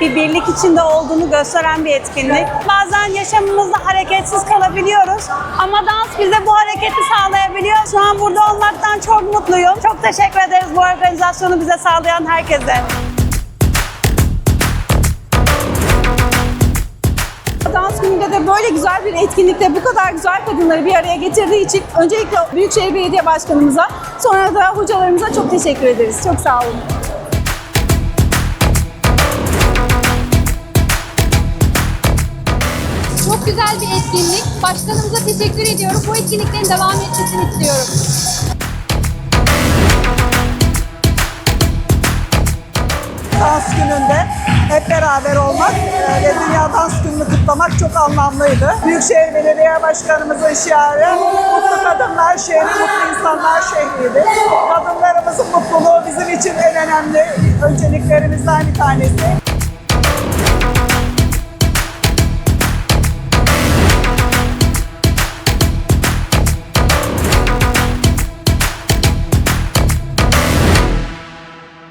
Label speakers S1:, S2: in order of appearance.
S1: bir birlik içinde olduğunu gösteren bir etkinlik. Bazen yaşamımızda hareketsiz kalabiliyoruz ama dans bize bu hareketi sağlayabiliyor. Şu an burada olmaktan çok mutluyum. Çok teşekkür ederiz bu organizasyonu bize sağlayan herkese.
S2: Dans gününde de böyle güzel bir etkinlikte bu kadar güzel kadınları bir araya getirdiği için öncelikle Büyükşehir Belediye Başkanımıza sonra da hocalarımıza çok teşekkür ederiz. Çok sağ olun.
S3: Çok güzel bir etkinlik. Başkanımıza teşekkür ediyorum. Bu etkinliklerin devam etmesini istiyorum.
S4: dans gününde hep beraber olmak e, ve Dünya Dans Günü'nü kutlamak çok anlamlıydı. Büyükşehir Belediye Başkanımızın şiarı mutlu kadınlar şehri, mutlu insanlar şehriydi. Kadınlarımızın mutluluğu bizim için en önemli önceliklerimizden bir tanesi.